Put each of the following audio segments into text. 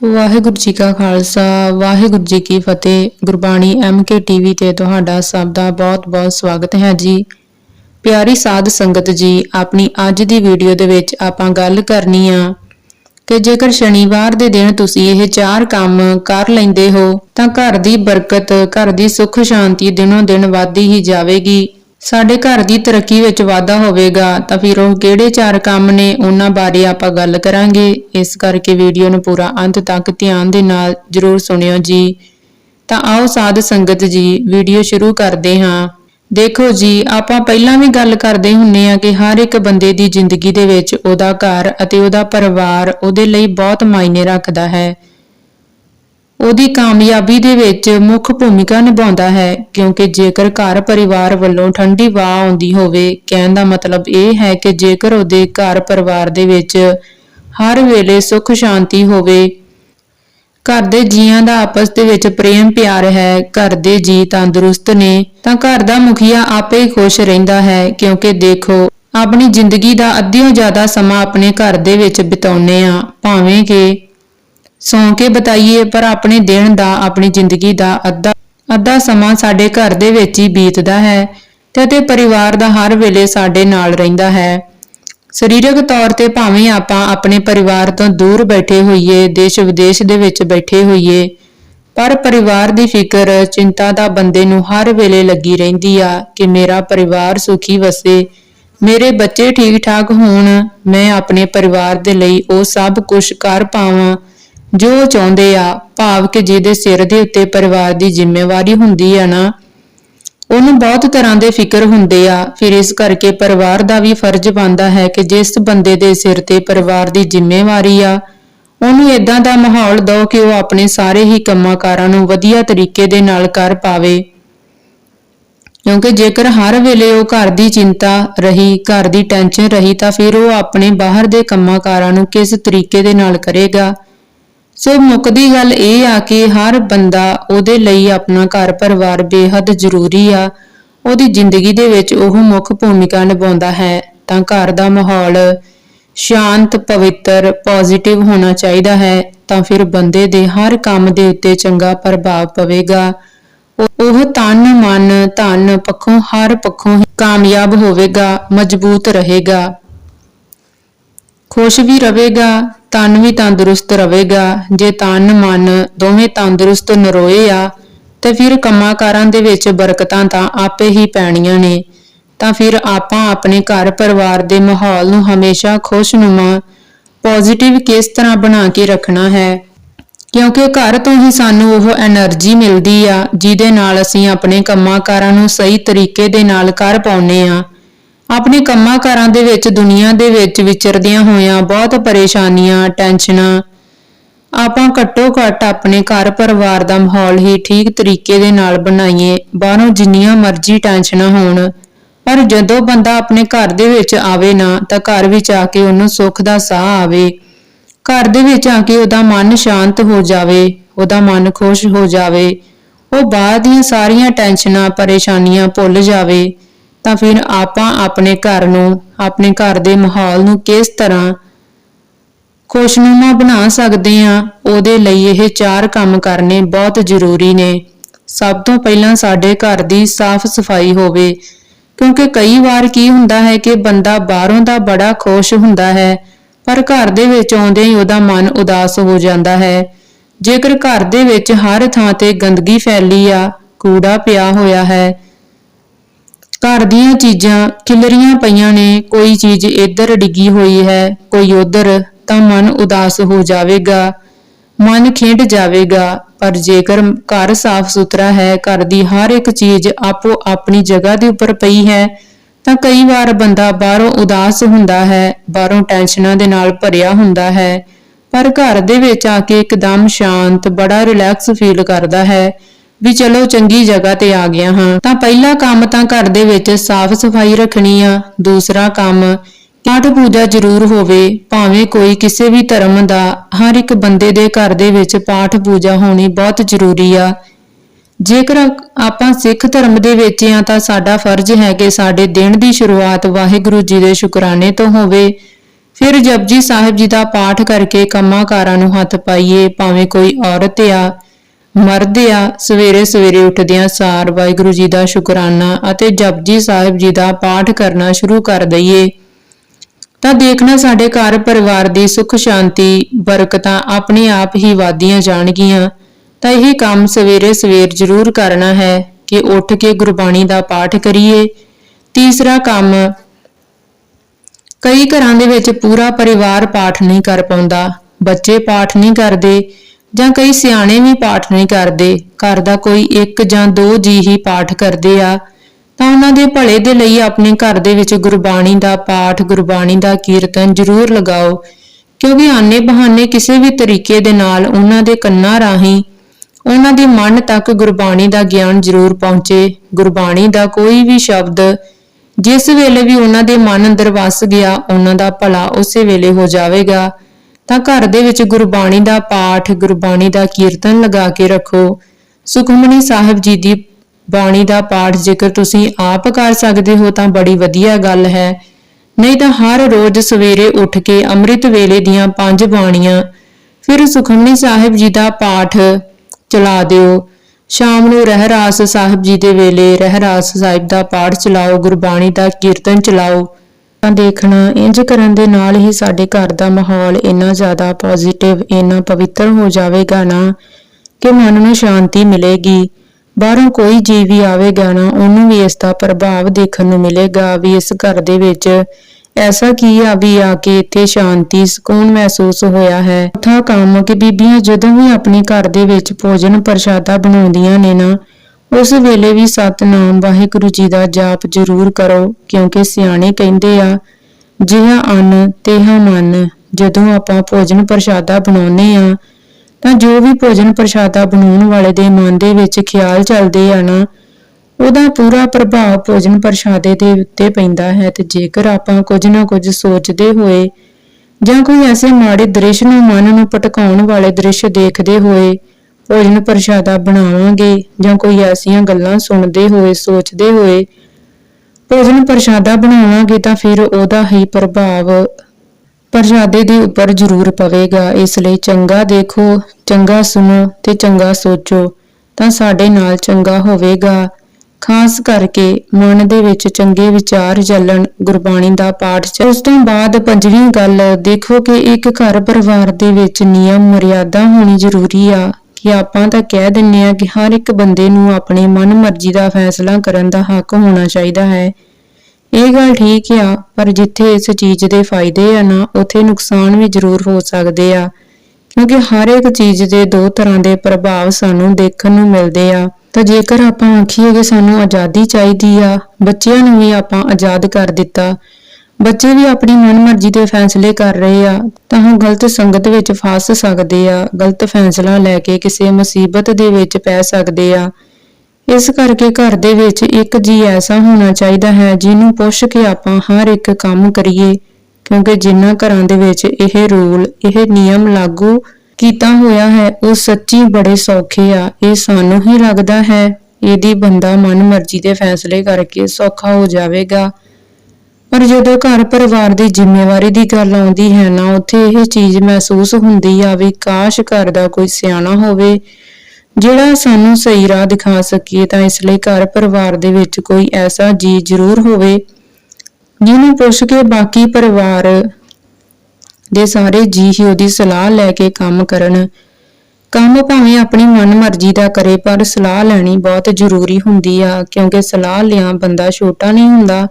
ਵਾਹਿਗੁਰੂ ਜੀ ਕਾ ਖਾਲਸਾ, ਵਾਹਿਗੁਰੂ ਜੀ ਕੀ ਫਤਿਹ। Gurbani MK TV ਤੇ ਤੁਹਾਡਾ ਸਭ ਦਾ ਬਹੁਤ-ਬਹੁਤ ਸਵਾਗਤ ਹੈ ਜੀ। ਪਿਆਰੀ ਸਾਧ ਸੰਗਤ ਜੀ, ਆਪਣੀ ਅੱਜ ਦੀ ਵੀਡੀਓ ਦੇ ਵਿੱਚ ਆਪਾਂ ਗੱਲ ਕਰਨੀ ਆ ਕਿ ਜੇਕਰ ਸ਼ਨੀਵਾਰ ਦੇ ਦਿਨ ਤੁਸੀਂ ਇਹ ਚਾਰ ਕੰਮ ਕਰ ਲੈਂਦੇ ਹੋ, ਤਾਂ ਘਰ ਦੀ ਬਰਕਤ, ਘਰ ਦੀ ਸੁੱਖ ਸ਼ਾਂਤੀ ਦਿਨੋਂ ਦਿਨ ਵਧਦੀ ਹੀ ਜਾਵੇਗੀ। ਸਾਡੇ ਘਰ ਦੀ ਤਰੱਕੀ ਵਿੱਚ ਵਾਧਾ ਹੋਵੇਗਾ, ਤਾਂ ਫਿਰ ਉਹ ਕਿਹੜੇ ਚਾਰ ਕੰਮ ਨੇ ਉਹਨਾਂ ਬਾਰੇ ਆਪਾਂ ਗੱਲ ਕਰਾਂਗੇ। ਇਸ ਕਰਕੇ ਵੀਡੀਓ ਨੂੰ ਪੂਰਾ ਅੰਤ ਤੱਕ ਧਿਆਨ ਦੇ ਨਾਲ ਜਰੂਰ ਸੁਣਿਓ ਜੀ। ਤਾਂ ਆਓ ਸਾਧ ਸੰਗਤ ਜੀ, ਵੀਡੀਓ ਸ਼ੁਰੂ ਕਰਦੇ ਹਾਂ। ਦੇਖੋ ਜੀ, ਆਪਾਂ ਪਹਿਲਾਂ ਵੀ ਗੱਲ ਕਰਦੇ ਹੁੰਨੇ ਆ ਕਿ ਹਰ ਇੱਕ ਬੰਦੇ ਦੀ ਜ਼ਿੰਦਗੀ ਦੇ ਵਿੱਚ ਉਹਦਾ ਘਰ ਅਤੇ ਉਹਦਾ ਪਰਿਵਾਰ ਉਹਦੇ ਲਈ ਬਹੁਤ ਮਾਇਨੇ ਰੱਖਦਾ ਹੈ। ਉਹਦੀ ਕਾਮਯਾਬੀ ਦੇ ਵਿੱਚ ਮੁੱਖ ਭੂਮਿਕਾ ਨਿਭਾਉਂਦਾ ਹੈ, ਕਿਉਂਕਿ ਜੇਕਰ ਘਰ ਪਰਿਵਾਰ ਵੱਲੋਂ ਠੰਡੀ ਵਾਹ ਆਉਂਦੀ ਹੋਵੇ, ਕਹਿਣ ਦਾ ਮਤਲਬ ਇਹ ਹੈ ਕਿ ਜੇਕਰ ਉਹਦੇ ਘਰ ਪਰਿਵਾਰ ਦੇ ਵਿੱਚ ਹਰ ਵੇਲੇ ਸੁੱਖ ਸ਼ਾਂਤੀ ਹੋਵੇ, ਘਰ ਦੇ ਜੀਆਂ ਦਾ ਆਪਸ ਦੇ ਵਿੱਚ ਪ੍ਰੇਮ ਪਿਆਰ ਹੈ, ਘਰ ਦੇ ਜੀ ਤੰਦਰੁਸਤ ਨੇ, ਤਾਂ ਘਰ ਦਾ ਮੁਖੀਆ ਆਪੇ ਹੀ ਖੁਸ਼ ਰਹਿੰਦਾ ਹੈ, ਕਿਉਂਕਿ ਦੇਖੋ, ਆਪਣੀ ਜ਼ਿੰਦਗੀ ਦਾ ਅੱਧਿਓਂ ਜ਼ਿਆਦਾ ਸਮਾਂ ਆਪਣੇ ਘਰ ਦੇ ਵਿੱਚ ਬਿਤਾਉਂਦੇ ਆ ਭਾਵੇਂ ਕਿ ਸੌਂ ਕੇ ਬਤਾਈਏ, ਪਰ ਆਪਣੇ ਦਿਨ ਦਾ, ਆਪਣੀ ਜ਼ਿੰਦਗੀ ਦਾ ਅੱਧਾ ਅੱਧਾ ਸਮਾਂ ਸਾਡੇ ਘਰ ਦੇ ਵਿੱਚ ਹੀ ਬੀਤਦਾ ਹੈ ਤੇ ਅਤੇ ਪਰਿਵਾਰ ਦਾ ਹਰ ਵੇਲੇ ਸਾਡੇ ਨਾਲ ਰਹਿੰਦਾ ਹੈ। ਸਰੀਰਕ ਤੌਰ ਤੇ ਭਾਵੇਂ ਆਪਾਂ ਆਪਣੇ ਪਰਿਵਾਰ ਤੋਂ ਦੂਰ ਬੈਠੇ ਹੋਈਏ ਦੇਸ਼ ਵਿਦੇਸ਼ ਦੇ ਵਿੱਚ ਬੈਠੇ ਹੋਈਏ, ਪਰ ਪਰਿਵਾਰ ਦੀ ਫਿਕਰ, ਚਿੰਤਾ ਦਾ ਬੰਦੇ ਨੂੰ ਹਰ ਵੇਲੇ ਲੱਗੀ ਰਹਿੰਦੀ ਆ ਕਿ ਮੇਰਾ ਪਰਿਵਾਰ ਸੁਖੀ ਵਸੇ, ਮੇਰੇ ਬੱਚੇ ਠੀਕ ਠਾਕ ਹੋਣ, ਮੈਂ ਆਪਣੇ ਪਰਿਵਾਰ ਦੇ ਲਈ ਉਹ ਸਭ ਕੁਝ ਕਰ ਪਾਵਾਂ ਜੋ ਉਹ ਚਾਹੁੰਦੇ ਆ, ਭਾਵ ਕਿ ਜਿਹਦੇ ਸਿਰ ਦੇ ਉੱਤੇ ਪਰਿਵਾਰ ਦੀ ਜ਼ਿੰਮੇਵਾਰੀ ਹੁੰਦੀ ਆ ਨਾ, ਉਹਨੂੰ ਬਹੁਤ ਤਰ੍ਹਾਂ ਦੇ ਫਿਕਰ ਹੁੰਦੇ ਆ। ਫਿਰ ਇਸ ਕਰਕੇ ਪਰਿਵਾਰ ਦਾ ਵੀ ਫਰਜ਼ ਬਣਦਾ ਹੈ ਕਿ ਜਿਸ ਬੰਦੇ ਦੇ ਸਿਰ ਤੇ ਪਰਿਵਾਰ ਦੀ ਜ਼ਿੰਮੇਵਾਰੀ ਆ, ਉਹਨੂੰ ਇਦਾਂ ਦਾ ਮਾਹੌਲ ਦਿਓ ਕਿ ਉਹ ਆਪਣੇ ਸਾਰੇ ਹੀ ਕੰਮਾਂ-ਕਾਰਾਂ ਨੂੰ ਵਧੀਆ ਤਰੀਕੇ ਦੇ ਨਾਲ ਕਰ ਪਾਵੇ। ਕਿਉਂਕਿ ਜੇਕਰ ਹਰ ਵੇਲੇ ਉਹ ਘਰ ਦੀ ਚਿੰਤਾ ਰਹੀ, ਘਰ ਦੀ ਟੈਨਸ਼ਨ ਰਹੀ, ਤਾਂ ਫਿਰ ਉਹ ਆਪਣੇ ਬਾਹਰ ਦੇ ਕੰਮਾਂ-ਕਾਰਾਂ ਨੂੰ ਕਿਸ ਤਰੀਕੇ ਦੇ ਨਾਲ ਕਰੇਗਾ? ਸੋ ਮੁੱਕਦੀ ਗੱਲ ਇਹ ਆ ਕਿ ਹਰ ਬੰਦਾ ਉਹਦੇ ਲਈ ਆਪਣਾ ਘਰ ਪਰਿਵਾਰ ਬੇਹੱਦ ਜ਼ਰੂਰੀ ਆ। ਉਹਦੀ ਜ਼ਿੰਦਗੀ ਦੇ ਵਿੱਚ ਉਹ ਮੁੱਖ ਭੂਮਿਕਾ ਨਿਭਾਉਂਦਾ ਹੈ। ਤਾਂ ਘਰ ਦਾ ਮਾਹੌਲ ਸ਼ਾਂਤ, ਪਵਿੱਤਰ ਪੋਜ਼ਿਟਿਵ ਹੋਣਾ ਚਾਹੀਦਾ ਹੈ। ਤਾਂ ਫਿਰ ਬੰਦੇ ਦੇ ਹਰ ਕੰਮ ਦੇ ਉੱਤੇ ਚੰਗਾ ਪ੍ਰਭਾਵ ਪਵੇਗਾ। ਉਹ- ਉਹ ਤਨ ਮਨ, ਧਨ ਪੱਖੋਂ ਹਰ ਪੱਖੋਂ ਹੀ ਕਾਮਯਾਬ ਹੋਵੇਗਾ, ਮਜ਼ਬੂਤ ਰਹੇਗਾ। ਖੁਸ਼ ਵੀ ਰਹੇਗਾ ਤਨ ਵੀ ਤੰਦਰੁਸਤ ਰਹੇਗਾ। ਜੇ ਤਨ, ਮਨ ਦੋਵੇਂ ਤੰਦਰੁਸਤ ਨਰੋਏ ਆ, ਤੇ ਫਿਰ ਕੰਮਾਂਕਾਰਾਂ ਦੇ ਵਿੱਚ ਬਰਕਤਾਂ ਤਾਂ ਆਪੇ ਹੀ ਪੈਣੀਆਂ ਨੇ। ਤਾਂ ਫਿਰ ਆਪਾਂ ਆਪਣੇ ਘਰ ਪਰਿਵਾਰ ਦੇ ਮਾਹੌਲ ਨੂੰ ਹਮੇਸ਼ਾ ਖੁਸ਼ਨੁਮਾ ਪੋਜ਼ਿਟਿਵ ਕਿਸ ਤਰ੍ਹਾਂ ਬਣਾ ਕੇ ਰੱਖਣਾ ਹੈ? ਕਿਉਂਕਿ ਘਰ ਤੋਂ ਹੀ ਸਾਨੂੰ ਉਹ એનર્ਜੀ ਮਿਲਦੀ ਆ, ਜਿਹਦੇ ਨਾਲ ਅਸੀਂ ਆਪਣੇ ਕੰਮਾਂ ਕਾਰਾਂ ਨੂੰ ਸਹੀ ਤਰੀਕੇ ਦੇ ਨਾਲ ਕਰ ਪਾਉਨੇ ਆ ਆਪਣੇ ਕੰਮਾਂ-ਕਾਰਾਂ ਦੇ ਵਿੱਚ, ਦੁਨੀਆ ਦੇ ਵਿੱਚ ਵਿਚਰਦਿਆਂ ਹੋਇਆਂ ਬਹੁਤ ਪਰੇਸ਼ਾਨੀਆਂ, ਟੈਨਸ਼ਨਾਂ। ਆਪਾਂ ਘੱਟੋ ਘੱਟ ਆਪਣੇ ਘਰ ਪਰਿਵਾਰ ਦਾ ਮਾਹੌਲ ਹੀ ਠੀਕ ਤਰੀਕੇ ਦੇ ਨਾਲ ਬਣਾਈਏ। ਬਾਹਰੋਂ ਜਿੰਨੀਆਂ ਮਰਜ਼ੀ ਟੈਨਸ਼ਨਾਂ ਹੋਣ, ਪਰ ਜਦੋਂ ਬੰਦਾ ਆਪਣੇ ਘਰ ਦੇ ਵਿੱਚ ਆਵੇ ਨਾ, ਤਾਂ ਘਰ ਵਿੱਚ ਆ ਕੇ ਉਹਨੂੰ ਸੁੱਖ ਦਾ ਸਾਹ ਆਵੇ। ਘਰ ਦੇ ਵਿੱਚ ਆ ਕੇ ਉਹਦਾ ਮਨ ਸ਼ਾਂਤ ਹੋ ਜਾਵੇ, ਉਹਦਾ ਮਨ ਖੁਸ਼ ਹੋ ਜਾਵੇ। ਉਹ ਬਾਹਰ ਦੀਆਂ ਸਾਰੀਆਂ ਟੈਨਸ਼ਨਾਂ, ਪਰੇਸ਼ਾਨੀਆਂ ਭੁੱਲ ਜਾਵੇ। ਤਾਂ ਫਿਰ ਆਪਾਂ ਆਪਣੇ ਘਰ ਨੂੰ, ਆਪਣੇ ਘਰ ਦੇ ਮਾਹੌਲ ਨੂੰ ਕਿਸ ਤਰ੍ਹਾਂ ਖੁਸ਼ਨੁਮਾ ਬਣਾ ਸਕਦੇ ਆ ਉਹਦੇ ਲਈ ਇਹ ਚਾਰ ਕੰਮ ਕਰਨੇ ਬਹੁਤ ਜ਼ਰੂਰੀ ਨੇ। ਸਭ ਤੋਂ ਪਹਿਲਾਂ ਸਾਡੇ ਘਰ ਦੀ ਸਾਫ਼ ਸਫ਼ਾਈ ਹੋਵੇ, ਕਿਉਂਕਿ ਕਈ ਵਾਰ ਕੀ ਹੁੰਦਾ ਹੈ ਕਿ ਬੰਦਾ ਬਾਹਰੋਂ ਦਾ ਬੜਾ ਖੁਸ਼ ਹੁੰਦਾ ਹੈ, ਪਰ ਘਰ ਦੇ ਵਿੱਚ ਆਉਂਦਿਆਂ ਹੀ ਉਹਦਾ ਮਨ ਉਦਾਸ ਹੋ ਜਾਂਦਾ ਹੈ। ਜੇਕਰ ਘਰ ਦੇ ਵਿੱਚ ਹਰ ਥਾਂ ਤੇ ਗੰਦਗੀ ਫੈਲੀ ਆ, ਕੂੜਾ ਪਿਆ ਹੋਇਆ ਹੈ ਘਰ ਦੀਆਂ ਚੀਜ਼ਾਂ ਖਿਲਰੀਆਂ ਪਈਆਂ ਨੇ, ਕੋਈ ਚੀਜ਼ ਇੱਧਰ ਡਿੱਗੀ ਹੋਈ ਹੈ, ਕੋਈ ਉੱਧਰ, ਤਾਂ ਮਨ ਉਦਾਸ ਹੋ ਜਾਵੇਗਾ, ਮਨ ਖਿੰਡ ਜਾਵੇਗਾ, ਪਰ ਜੇਕਰ ਘਰ ਸਾਫ਼ ਸੁਥਰਾ ਹੈ, ਘਰ ਦੀ ਹਰ ਇੱਕ ਚੀਜ਼ ਆਪੋ ਆਪਣੀ ਜਗ੍ਹਾ ਦੇ ਉੱਪਰ ਪਈ ਹੈ, ਤਾਂ ਕਈ ਵਾਰ ਬੰਦਾ ਬਾਹਰੋਂ ਉਦਾਸ ਹੁੰਦਾ ਹੈ, ਬਾਹਰੋਂ ਟੈਨਸ਼ਨਾਂ ਦੇ ਨਾਲ ਭਰਿਆ ਹੁੰਦਾ ਹੈ, ਪਰ ਘਰ ਦੇ ਵਿੱਚ ਆ ਕੇ ਇੱਕਦਮ ਸ਼ਾਂਤ, ਬੜਾ ਰਿਲੈਕਸ ਫੀਲ ਕਰਦਾ ਹੈ। ਵੀ ਚਲੋ ਚੰਗੀ ਜਗ੍ਹਾ ਤੇ ਆ ਗਿਆ ਹਾਂ। ਤਾਂ ਪਹਿਲਾ ਕੰਮ ਤਾਂ ਘਰ ਦੇ ਵਿੱਚ ਸਾਫ਼ ਸਫ਼ਾਈ ਰੱਖਣੀ ਆ। ਦੂਸਰਾ ਕੰਮ, ਪਾਠ ਪੂਜਾ ਜ਼ਰੂਰ ਹੋਵੇ। ਭਾਵੇਂ ਕੋਈ ਕਿਸੇ ਵੀ ਧਰਮ ਦਾ, ਹਰ ਇੱਕ ਬੰਦੇ ਦੇ ਘਰ ਦੇ ਵਿੱਚ ਪਾਠ ਪੂਜਾ ਹੋਣੀ ਬਹੁਤ ਜ਼ਰੂਰੀ ਆ। ਜੇਕਰ ਆਪਾਂ ਸਿੱਖ ਧਰਮ ਦੇ ਵਿੱਚ ਆ ਤਾਂ ਸਾਡਾ ਫਰਜ਼ ਹੈ ਕਿ ਸਾਡੇ ਦਿਨ ਦੀ ਸ਼ੁਰੂਆਤ ਵਾਹਿਗੁਰੂ ਜੀ ਦੇ ਸ਼ੁਕਰਾਨੇ ਤੋਂ ਹੋਵੇ। ਫਿਰ ਜਪਜੀ ਸਾਹਿਬ ਜੀ ਦਾ ਪਾਠ ਕਰਕੇ ਕੰਮਾਂ ਕਾਰਾਂ ਨੂੰ ਹੱਥ ਪਾਈਏ, ਭਾਵੇਂ ਕੋਈ ਔਰਤ ਆ। ਮਰਦ ਆ, ਸਵੇਰੇ ਸਵੇਰੇ ਉੱਠਦਿਆਂ ਸਾਰ ਵਾਹਿਗੁਰੂ ਜੀ ਦਾ ਸ਼ੁਕਰਾਨਾ ਅਤੇ ਜਪਜੀ ਸਾਹਿਬ ਜੀ ਦਾ ਪਾਠ ਕਰਨਾ ਸ਼ੁਰੂ ਕਰ ਦਈਏ। ਤਾਂ ਦੇਖਣਾ ਸਾਡੇ ਘਰ ਪਰਿਵਾਰ ਦੀ ਸੁੱਖ ਸ਼ਾਂਤੀ, ਬਰਕਤਾਂ ਆਪਣੇ ਆਪ ਹੀ ਵਾਦੀਆਂ ਜਾਣਗੀਆਂ। ਤਾਂ ਇਹ ਕੰਮ ਸਵੇਰੇ ਸਵੇਰ ਜ਼ਰੂਰ ਕਰਨਾ ਹੈ ਕਿ ਉੱਠ ਕੇ ਗੁਰਬਾਣੀ ਦਾ ਪਾਠ ਕਰੀਏ। ਤੀਸਰਾ ਕੰਮ, ਕਈ ਘਰਾਂ ਦੇ ਵਿੱਚ ਪੂਰਾ ਪਰਿਵਾਰ ਪਾਠ ਨਹੀਂ ਕਰ ਪਾਉਂਦਾ, ਬੱਚੇ ਪਾਠ ਨਹੀਂ ਕਰਦੇ ਜਾਂ ਕਈ ਸਿਆਣੇ ਵੀ ਪਾਠ ਨਹੀਂ ਕਰਦੇ, ਘਰ ਦਾ ਕੋਈ ਇੱਕ ਜਾਂ ਦੋ ਜੀ ਹੀ ਪਾਠ ਕਰਦੇ ਆ, ਤਾਂ ਉਹਨਾਂ ਦੇ ਭਲੇ ਦੇ ਲਈ ਆਪਣੇ ਘਰ ਦੇ ਵਿੱਚ ਗੁਰਬਾਣੀ ਦਾ ਪਾਠ, ਗੁਰਬਾਣੀ ਦਾ ਕੀਰਤਨ ਜ਼ਰੂਰ ਲਗਾਓ, ਕਿਉਂਕਿ ਆਨੇ ਬਹਾਨੇ ਕਿਸੇ ਵੀ ਤਰੀਕੇ ਦੇ ਨਾਲ ਉਹਨਾਂ ਦੇ ਕੰਨਾਂ ਰਾਹੀਂ ਉਹਨਾਂ ਦੇ ਮਨ ਤੱਕ ਗੁਰਬਾਣੀ ਦਾ ਗਿਆਨ ਜ਼ਰੂਰ ਪਹੁੰਚੇ। ਗੁਰਬਾਣੀ ਦਾ ਕੋਈ ਵੀ ਸ਼ਬਦ ਜਿਸ ਵੇਲੇ ਵੀ ਉਹਨਾਂ ਦੇ ਮਨ ਅੰਦਰ ਵਸ ਗਿਆ, ਉਹਨਾਂ ਦਾ ਭਲਾ ਉਸੇ ਵੇਲੇ ਹੋ ਜਾਵੇਗਾ। ਤਾਂ ਘਰ ਦੇ ਵਿੱਚ ਗੁਰਬਾਣੀ ਦਾ ਪਾਠ, ਗੁਰਬਾਣੀ ਦਾ ਕੀਰਤਨ ਲਗਾ ਕੇ ਰੱਖੋ। ਸੁਖਮਨੀ ਸਾਹਿਬ ਜੀ ਦੀ ਬਾਣੀ ਦਾ ਪਾਠ ਜੇਕਰ ਤੁਸੀਂ ਆਪ ਕਰ ਸਕਦੇ ਹੋ ਤਾਂ ਬੜੀ ਵਧੀਆ ਗੱਲ ਹੈ। ਨਹੀਂ ਤਾਂ ਹਰ ਰੋਜ਼ ਸਵੇਰੇ ਉੱਠ ਕੇ ਅੰਮ੍ਰਿਤ ਵੇਲੇ ਦੀਆਂ ਪੰਜ ਬਾਣੀਆਂ, ਫਿਰ ਸੁਖਮਨੀ ਸਾਹਿਬ ਜੀ ਦਾ ਪਾਠ ਚਲਾ ਦਿਓ। ਸ਼ਾਮ ਨੂੰ ਰਹਿਰਾਸ ਸਾਹਿਬ ਜੀ ਦੇ ਵੇਲੇ ਰਹਿਰਾਸ ਸਾਹਿਬ ਦਾ ਪਾਠ ਚਲਾਓ, ਗੁਰਬਾਣੀ ਦਾ ਕੀਰਤਨ ਚਲਾਓ। ਤਾਂ ਦੇਖਣਾ, ਇੰਜ ਕਰਨ ਦੇ ਨਾਲ ਹੀ ਸਾਡੇ ਘਰ ਦਾ ਮਾਹੌਲ ਇੰਨਾ ਜ਼ਿਆਦਾ ਪੋਜ਼ਿਟਿਵ ਇੰਨਾ ਪਵਿੱਤਰ ਹੋ ਜਾਵੇਗਾ ਨਾ ਕਿ ਮਨ ਨੂੰ ਸ਼ਾਂਤੀ ਮਿਲੇਗੀ। ਬਾਹਰੋਂ ਕੋਈ ਜੀਵ ਵੀ ਆਵੇਗਾ ਨਾ, ਉਹਨੂੰ ਵੀ ਇਸ ਦਾ ਪ੍ਰਭਾਵ ਦੇਖਣ ਨੂੰ ਮਿਲੇਗਾ ਵੀ ਇਸ ਘਰ ਦੇ ਵਿੱਚ ਐਸਾ ਕੀ ਆ ਵੀ ਆ ਕੇ ਇੱਥੇ ਸ਼ਾਂਤੀ, ਸਕੂਨ ਮਹਿਸੂਸ ਹੋਇਆ ਹੈ। ਥਾ ਕੰਮ ਕਿ ਬੀਬੀਆਂ ਜਦੋਂ ਵੀ ਆਪਣੇ ਘਰ ਦੇ ਵਿੱਚ ਭੋਜਨ ਪ੍ਰਸ਼ਾਦਾ ਬਣਾਉਂਦੀਆਂ ਨੇ ਨਾ ਉਸ ਵੇਲੇ ਵੀ ਸਤਨਾਮ ਵਾਹਿਗੁਰੂ ਜੀ ਦਾ ਜਾਪ ਜ਼ਰੂਰ ਕਰੋ, ਕਿਉਂਕਿ ਸਿਆਣੇ ਕਹਿੰਦੇ ਆ, ਜਿਹਾ ਅੰਨ, ਤੇਹਾ ਮਨ। ਜਦੋਂ ਆਪਾਂ ਭੋਜਨ ਪ੍ਰਸ਼ਾਦਾ ਬਣਾਉਨੇ ਆ, ਤਾਂ ਜੋ ਵੀ ਭੋਜਨ ਪ੍ਰਸ਼ਾਦਾ ਬਣਾਉਣ ਵਾਲੇ ਦੇ ਮਨ ਦੇ ਵਿੱਚ ਖਿਆਲ ਚੱਲਦੇ ਆ ਨਾ, ਉਹਦਾ ਪੂਰਾ ਪ੍ਰਭਾਵ ਭੋਜਨ ਪ੍ਰਸ਼ਾਦੇ ਦੇ ਉੱਤੇ ਪੈਂਦਾ ਹੈ ਤੇ ਜੇਕਰ ਆਪਾਂ ਕੁਝ ਨਾ ਕੁਝ ਸੋਚਦੇ ਹੋਏ ਜਾਂ ਕੋਈ ਐਸੇ ਮਾੜੇ ਦ੍ਰਿਸ਼ ਨੂੰ ਮਨ ਨੂੰ ਭਟਕਾਉਣ ਵਾਲੇ ਦ੍ਰਿਸ਼ ਦੇਖਦੇ ਹੋਏ ਭੋਜਨ ਪ੍ਰਸ਼ਾਦਾ ਬਣਾਵਾਂਗੇ, ਜਾਂ ਕੋਈ ਐਸੀਆਂ ਗੱਲਾਂ ਸੁਣਦੇ ਹੋਏ, ਸੋਚਦੇ ਹੋਏ। ਭੋਜਨ ਪ੍ਰਸ਼ਾਦਾ ਬਣਾਵਾਂਗੇ ਤਾਂ ਫਿਰ ਉਹਦਾ ਹੀ ਪ੍ਰਭਾਵ ਪ੍ਰਸ਼ਾਦੇ ਦੇ ਉੱਪਰ ਜ਼ਰੂਰ ਪਵੇਗਾ। ਇਸ ਲਈ ਚੰਗਾ ਦੇਖੋ, ਚੰਗਾ ਸੁਣੋ ਤੇ ਚੰਗਾ ਸੋਚੋ, ਤਾਂ ਸਾਡੇ ਨਾਲ ਚੰਗਾ ਹੋਵੇਗਾ। ਖਾਸ ਕਰਕੇ ਮਨ ਦੇ ਵਿੱਚ ਚੰਗੇ ਵਿਚਾਰ ਚੱਲਣ ਗੁਰਬਾਣੀ ਦਾ ਪਾਠ ਚ। ਉਸ ਤੋਂ ਬਾਅਦ ਪੰਜਵੀਂ ਗੱਲ, ਦੇਖੋ ਕਿ ਇੱਕ ਘਰ ਪਰਿਵਾਰ ਦੇ ਵਿੱਚ ਨਿਯਮ ਮਰਿਆਦਾ ਹੋਣੀ ਜ਼ਰੂਰੀ ਆ। ਕਿ ਆਪਾਂ ਤਾਂ ਕਹਿ ਦਿੰਨੇ ਆ ਕਿ ਹਰ ਇੱਕ ਬੰਦੇ ਨੂੰ ਆਪਣੀ ਮਨ ਮਰਜ਼ੀ ਦਾ ਫੈਸਲਾ ਕਰਨ ਦਾ ਹੱਕ ਹੋਣਾ ਚਾਹੀਦਾ ਹੈ। ਇਹ ਗੱਲ ਠੀਕ ਆ, ਪਰ ਜਿੱਥੇ ਇਸ ਚੀਜ਼ ਦੇ ਫਾਇਦੇ ਆ ਨਾ, ਉੱਥੇ ਨੁਕਸਾਨ ਵੀ ਜ਼ਰੂਰ ਹੋ ਸਕਦੇ ਆ। ਕਿਉਂਕਿ ਹਰ ਇੱਕ ਚੀਜ਼ ਦੇ ਦੋ ਤਰ੍ਹਾਂ ਦੇ ਪ੍ਰਭਾਵ ਸਾਨੂੰ ਦੇਖਣ ਨੂੰ ਮਿਲਦੇ ਆ। ਤਾਂ ਜੇਕਰ ਆਪਾਂ ਆਖੀਏ ਕਿ ਸਾਨੂੰ ਆਜ਼ਾਦੀ ਚਾਹੀਦੀ ਆ, ਬੱਚਿਆਂ ਨੂੰ ਵੀ ਆਪਾਂ ਆਜ਼ਾਦ ਕਰ ਦਿੱਤਾ ਬੱਚੇ ਵੀ ਆਪਣੀ ਮਨਮਰਜ਼ੀ ਦੇ ਫੈਸਲੇ ਕਰ ਰਹੇ ਆ, ਤਾਂ ਉਹ ਗਲਤ ਸੰਗਤ ਵਿੱਚ ਫਸ ਸਕਦੇ ਆ, ਗਲਤ ਫੈਸਲਾ ਲੈ ਕੇ ਕਿਸੇ ਮੁਸੀਬਤ ਦੇ ਵਿੱਚ ਪੈ ਸਕਦੇ ਆ। ਇਸ ਕਰਕੇ ਘਰ ਦੇ ਵਿੱਚ ਇੱਕ ਜੀ ਐਸਾ ਹੋਣਾ ਚਾਹੀਦਾ ਹੈ ਜਿਹਨੂੰ ਪੁੱਛ ਕੇ ਆਪਾਂ ਹਰ ਇੱਕ ਕੰਮ ਕਰੀਏ, ਕਿਉਂਕਿ ਜਿਨ੍ਹਾਂ ਘਰਾਂ ਦੇ ਵਿੱਚ ਇਹ ਰੂਲ, ਇਹ ਨਿਯਮ ਲਾਗੂ ਕੀਤਾ ਹੋਇਆ ਹੈ, ਉਹ ਸੱਚੀ ਬੜੇ ਸੌਖੇ ਆ। ਇਹ ਸਾਨੂੰ ਹੀ ਲੱਗਦਾ ਹੈ, ਇਹਦੀ ਬੰਦਾ ਮਨ ਮਰਜ਼ੀ ਦੇ ਫੈਸਲੇ ਕਰਕੇ ਸੌਖਾ ਹੋ ਜਾਵੇਗਾ। ਪਰ ਜਦੋਂ ਘਰ ਪਰਿਵਾਰ ਦੀ ਜ਼ਿੰਮੇਵਾਰੀ ਦੀ ਗੱਲ ਆਉਂਦੀ ਹੈ ਨਾ, ਉੱਥੇ ਇਹ ਚੀਜ਼ ਮਹਿਸੂਸ ਹੁੰਦੀ ਆ ਵੀ ਕਾਸ਼ ਘਰ ਦਾ ਕੋਈ ਸਿਆਣਾ ਹੋਵੇ, ਜਿਹੜਾ ਸਾਨੂੰ ਸਹੀ ਰਾਹ ਦਿਖਾ ਸਕੀਏ, ਤਾਂ ਇਸ ਲਈ ਘਰ ਪਰਿਵਾਰ ਦੇ ਵਿੱਚ ਕੋਈ ਐਸਾ ਜੀ ਜ਼ਰੂਰ ਹੋਵੇ, ਜਿਹਨੂੰ ਪੁੱਛ ਕੇ ਬਾਕੀ ਪਰਿਵਾਰ ਦੇ ਸਾਰੇ ਜੀ ਹੀ ਉਹਦੀ ਸਲਾਹ ਲੈ ਕੇ ਕੰਮ ਕਰਨ। ਕੰਮ ਭਾਵੇਂ ਆਪਣੀ ਮਨਮਰਜ਼ੀ ਦਾ ਕਰੇ, ਪਰ ਸਲਾਹ ਲੈਣੀ ਬਹੁਤ ਜ਼ਰੂਰੀ ਹੁੰਦੀ ਆ, ਕਿਉਂਕਿ ਸਲਾਹ ਲਿਆ ਬੰਦਾ ਛੋਟਾ ਨਹੀਂ ਹੁੰਦਾ।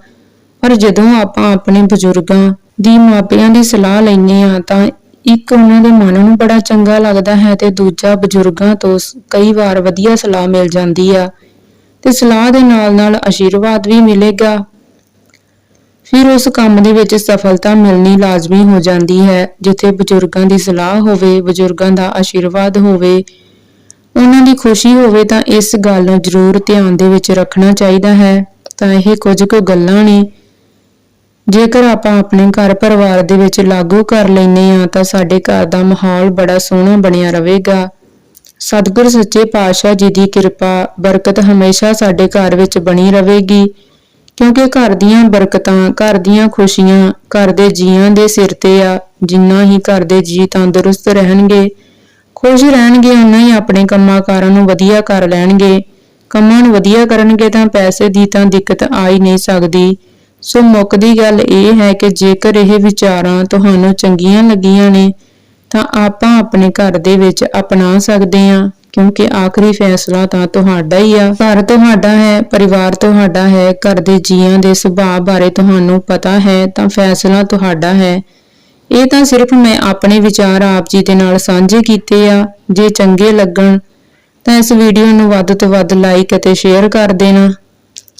ਪਰ ਜਦੋਂ ਆਪਾਂ ਆਪਣੇ ਬਜ਼ੁਰਗਾਂ ਦੀ ਮਾਪਿਆਂ ਦੀ ਸਲਾਹ ਲੈਂਦੇ ਹਾਂ, ਤਾਂ ਇੱਕ ਉਹਨਾਂ ਦੇ ਮਨ ਨੂੰ ਬੜਾ ਚੰਗਾ ਲੱਗਦਾ ਹੈ ਤੇ ਦੂਜਾ ਬਜ਼ੁਰਗਾਂ ਤੋਂ ਕਈ ਵਾਰ ਵਧੀਆ ਸਲਾਹ ਮਿਲ ਜਾਂਦੀ ਆ। ਤੇ ਸਲਾਹ ਦੇ ਨਾਲ ਨਾਲ ਆਸ਼ੀਰਵਾਦ ਵੀ ਮਿਲੇਗਾ। ਫਿਰ ਉਸ ਕੰਮ ਦੇ ਵਿੱਚ ਸਫਲਤਾ ਮਿਲਣੀ ਲਾਜ਼ਮੀ ਹੋ ਜਾਂਦੀ ਹੈ। ਜਿੱਥੇ ਬਜ਼ੁਰਗਾਂ ਦੀ ਸਲਾਹ ਹੋਵੇ, ਬਜ਼ੁਰਗਾਂ ਦਾ ਆਸ਼ੀਰਵਾਦ ਹੋਵੇ, ਉਹਨਾਂ ਦੀ ਖੁਸ਼ੀ ਹੋਵੇ, ਤਾਂ ਇਸ ਗੱਲ ਨੂੰ ਜ਼ਰੂਰ ਧਿਆਨ ਦੇ ਵਿੱਚ ਰੱਖਣਾ ਚਾਹੀਦਾ ਹੈ। ਤਾਂ ਇਹ ਕੁਝ ਕੁ ਗੱਲਾਂ ਨੇ ਜੇਕਰ ਆਪਾਂ ਆਪਣੇ ਘਰ ਪਰਿਵਾਰ ਦੇ ਵਿੱਚ ਲਾਗੂ ਕਰ ਲੈਨੇ ਆ ਤਾਂ ਸਾਡੇ ਘਰ ਦਾ ਮਾਹੌਲ ਬੜਾ ਸੋਹਣਾ ਬਣਿਆ ਰਹੇਗਾ। ਸਤਿਗੁਰ ਸੱਚੇ ਪਾਤਸ਼ਾਹ ਜੀ ਦੀ ਕਿਰਪਾ, ਬਰਕਤ ਹਮੇਸ਼ਾ ਸਾਡੇ ਘਰ ਵਿੱਚ ਬਣੀ ਰਹੇਗੀ। ਕਿਉਂਕਿ ਘਰ ਦੀਆਂ ਬਰਕਤਾਂ, ਘਰ ਦੀਆਂ ਖੁਸ਼ੀਆਂ ਘਰ ਦੇ ਜੀਆਂ ਦੇ ਸਿਰ ਤੇ ਆ। ਜਿੰਨਾ ਹੀ ਘਰ ਦੇ ਜੀ ਤੰਦਰੁਸਤ ਰਹਿਣਗੇ, ਖੁਸ਼ ਰਹਿਣਗੇ, ਉਨਾ ਹੀ ਆਪਣੇ ਕੰਮਾਂ ਕਾਰਾਂ ਨੂੰ ਵਧੀਆ ਕਰ ਲੈਣਗੇ। ਕੰਮਾਂ ਨੂੰ ਵਧੀਆ ਕਰਨਗੇ ਤਾਂ ਪੈਸੇ ਦੀ ਤਾਂ ਦਿੱਕਤ ਆ ਹੀ ਨਹੀਂ ਸਕਦੀ। ਸੋ ਮੁੱਕਦੀ ਗੱਲ ਇਹ ਹੈ ਕਿ ਜੇਕਰ ਇਹ ਵਿਚਾਰਾਂ ਤੁਹਾਨੂੰ ਚੰਗੀਆਂ ਲੱਗੀਆਂ ਨੇ, ਤਾਂ ਆਪਾਂ ਆਪਣੇ ਘਰ ਦੇ ਵਿੱਚ ਅਪਣਾ ਸਕਦੇ ਹਾਂ, ਕਿਉਂਕਿ ਆਖਰੀ ਫੈਸਲਾ ਤਾਂ ਤੁਹਾਡਾ ਹੀ ਆ। ਘਰ ਤੁਹਾਡਾ ਹੈ, ਪਰਿਵਾਰ ਤੁਹਾਡਾ ਹੈ, ਘਰ ਦੇ ਜੀਆਂ ਦੇ ਸੁਭਾਅ ਬਾਰੇ ਤੁਹਾਨੂੰ ਪਤਾ ਹੈ, ਤਾਂ ਫੈਸਲਾ ਤੁਹਾਡਾ ਹੈ। ਇਹ ਤਾਂ ਸਿਰਫ ਮੈਂ ਆਪਣੇ ਵਿਚਾਰ ਆਪ ਜੀ ਦੇ ਨਾਲ ਸਾਂਝੇ ਕੀਤੇ ਆ। ਜੇ ਚੰਗੇ ਲੱਗਣ, ਤਾਂ ਇਸ ਵੀਡੀਓ ਨੂੰ ਵੱਧ ਤੋਂ ਵੱਧ ਲਾਈਕ ਅਤੇ ਸ਼ੇਅਰ ਕਰ ਦੇਣਾ।